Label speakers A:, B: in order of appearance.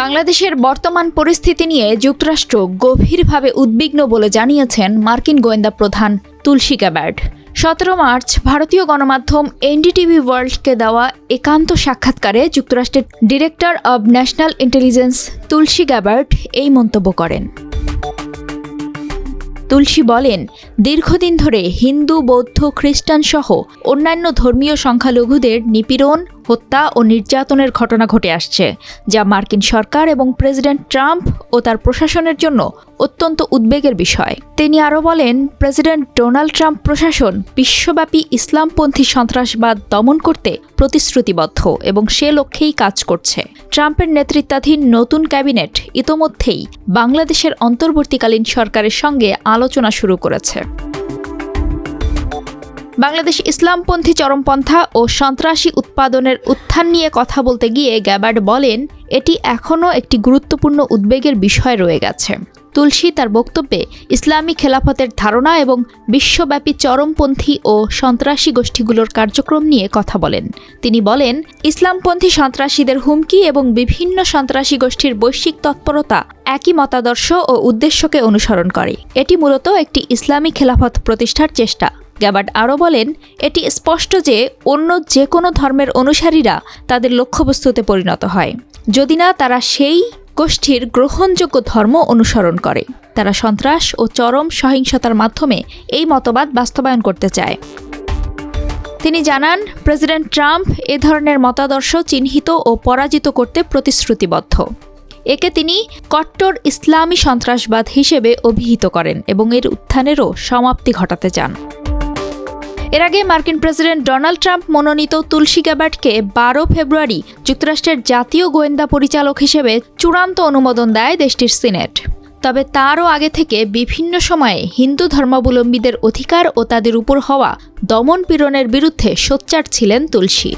A: বাংলাদেশের বর্তমান পরিস্থিতি নিয়ে যুক্তরাষ্ট্র গভীরভাবে উদ্বিগ্ন বলে জানিয়েছেন মার্কিন গোয়েন্দা প্রধান তুলসী গ্যাবার্ড সতেরো মার্চ ভারতীয় গণমাধ্যম এনডিটিভি ওয়ার্ল্ডকে দেওয়া একান্ত সাক্ষাৎকারে যুক্তরাষ্ট্রের director of national intelligence Tulsi Gabbard এই মন্তব্য করেন। তুলসী বলেন, দীর্ঘদিন ধরে হিন্দু, বৌদ্ধ খ্রিস্টান সহ অন্যান্য ধর্মীয় সংখ্যালঘুদের নিপীড়ন হত্যা ও নির্যাতনের ঘটনা ঘটে আসছে, যা মার্কিন সরকার এবং প্রেসিডেন্ট ট্রাম্প ও তার প্রশাসনের জন্য অত্যন্ত উদ্বেগের বিষয়। তিনি আরও বলেন, প্রেসিডেন্ট ডোনাল্ড ট্রাম্প প্রশাসন বিশ্বব্যাপী ইসলামপন্থী সন্ত্রাসবাদ দমন করতে প্রতিশ্রুতিবদ্ধ এবং সে লক্ষ্যেই কাজ করছে। ট্রাম্পের নেতৃত্বাধীন নতুন ক্যাবিনেট ইতোমধ্যেই বাংলাদেশের অন্তর্বর্তীকালীন সরকারের সঙ্গে আলোচনা শুরু করেছে। বাংলাদেশ ইসলামপন্থী চরমপন্থা ও সন্ত্রাসী উৎপাদনের উত্থান নিয়ে কথা বলতে গিয়ে গ্যাবার্ড বলেন, এটি এখনও একটি গুরুত্বপূর্ণ উদ্বেগের বিষয় রয়ে গেছে। তুলসী তার বক্তব্যে, ইসলামী খেলাফতের ধারণা এবং বিশ্বব্যাপী চরমপন্থী ও সন্ত্রাসী গোষ্ঠীগুলোর কার্যক্রম নিয়ে কথা বলেন। তিনি বলেন, ইসলামপন্থী সন্ত্রাসীদের হুমকি এবং বিভিন্ন সন্ত্রাসী গোষ্ঠীর বৈশ্বিক তৎপরতা একই মতাদর্শ ও উদ্দেশ্যকে অনুসরণ করে। এটি মূলত একটি ইসলামী খেলাফত প্রতিষ্ঠার চেষ্টা। গ্যাবার্ড আরও বলেন, এটি স্পষ্ট যে অন্য যে কোনো ধর্মের অনুসারীরা তাদের লক্ষ্যবস্তুতে পরিণত হয়। যদি না, তারা সেই গোষ্ঠীর গ্রহণযোগ্য ধর্ম অনুসরণ করে। তারা সন্ত্রাস ও চরম সহিংসতার মাধ্যমে এই মতবাদ বাস্তবায়ন করতে চায়। তিনি জানান, প্রেসিডেন্ট ট্রাম্প এ ধরনের মতাদর্শ চিহ্নিত ও পরাজিত করতে প্রতিশ্রুতিবদ্ধ। একে তিনি কট্টর ইসলামী সন্ত্রাসবাদ হিসেবে অভিহিত করেন এবং এর উত্থানেরও সমাপ্তি ঘটাতে চান। এর আগে মার্কিন প্রেসিডেন্ট ডোনাল্ড ট্রাম্প মনোনীত তুলসী গ্যাবার্টকে বারো ফেব্রুয়ারি যুক্তরাষ্ট্রের জাতীয় গোয়েন্দা পরিচালক হিসেবে চূড়ান্ত অনুমোদন দেয় দেশটির সিনেট। তবে তারও আগে থেকে বিভিন্ন সময়ে হিন্দু ধর্মাবলম্বীদের অধিকার ও তাদের উপর হওয়া দমন পীড়নের বিরুদ্ধে সোচ্চার ছিলেন তুলসী।